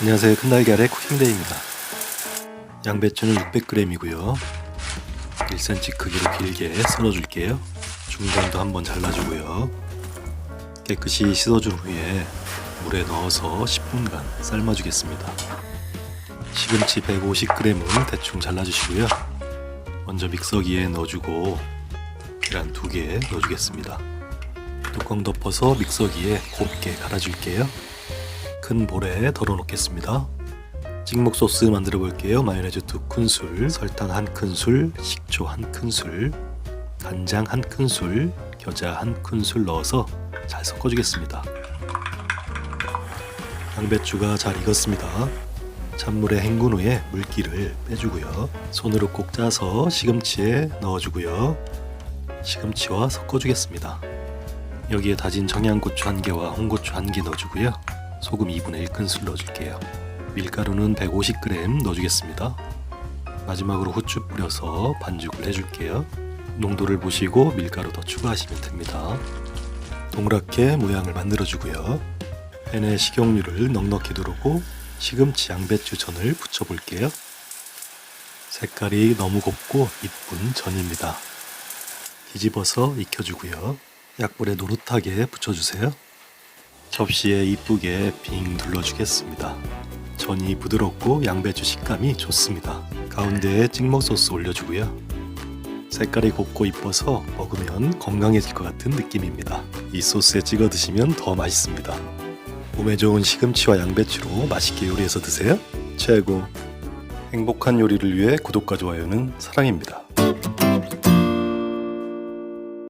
안녕하세요. 큰달걀의 쿠킹데이입니다. 양배추는 600g이고요. 1cm 크기로 길게 썰어줄게요. 중간도 한번 잘라주고요. 깨끗이 씻어준 후에 물에 넣어서 10분간 삶아주겠습니다. 시금치 150g은 대충 잘라주시고요. 먼저 믹서기에 넣어주고 계란 2개 넣어주겠습니다. 뚜껑 덮어서 믹서기에 곱게 갈아줄게요. 큰 볼에 덜어 놓겠습니다. 찍먹 소스 만들어 볼게요. 마요네즈 두 큰술, 설탕 한 큰술, 식초 한 큰술, 간장 한 큰술, 겨자 한 큰술 넣어서 잘 섞어주겠습니다. 양배추가 잘 익었습니다. 찬물에 헹군 후에 물기를 빼주고요. 손으로 꼭 짜서 시금치에 넣어주고요. 시금치와 섞어주겠습니다. 여기에 다진 청양고추 한 개와 홍고추 한 개 넣어주고요. 소금 2분의 1큰술 넣어줄게요. 밀가루는 150g 넣어주겠습니다. 마지막으로 후추 뿌려서 반죽을 해줄게요. 농도를 보시고 밀가루 더 추가하시면 됩니다. 동그랗게 모양을 만들어주고요. 팬에 식용유를 넉넉히 두르고 시금치 양배추 전을 붙여볼게요. 색깔이 너무 곱고 이쁜 전입니다. 뒤집어서 익혀주고요. 약불에 노릇하게 붙여주세요. 접시에 이쁘게 빙 둘러주겠습니다. 전이 부드럽고 양배추 식감이 좋습니다. 가운데에 찍먹 소스 올려주고요. 색깔이 곱고 이뻐서 먹으면 건강해질 것 같은 느낌입니다. 이 소스에 찍어 드시면 더 맛있습니다. 몸에 좋은 시금치와 양배추로 맛있게 요리해서 드세요. 최고. 행복한 요리를 위해 구독과 좋아요는 사랑입니다.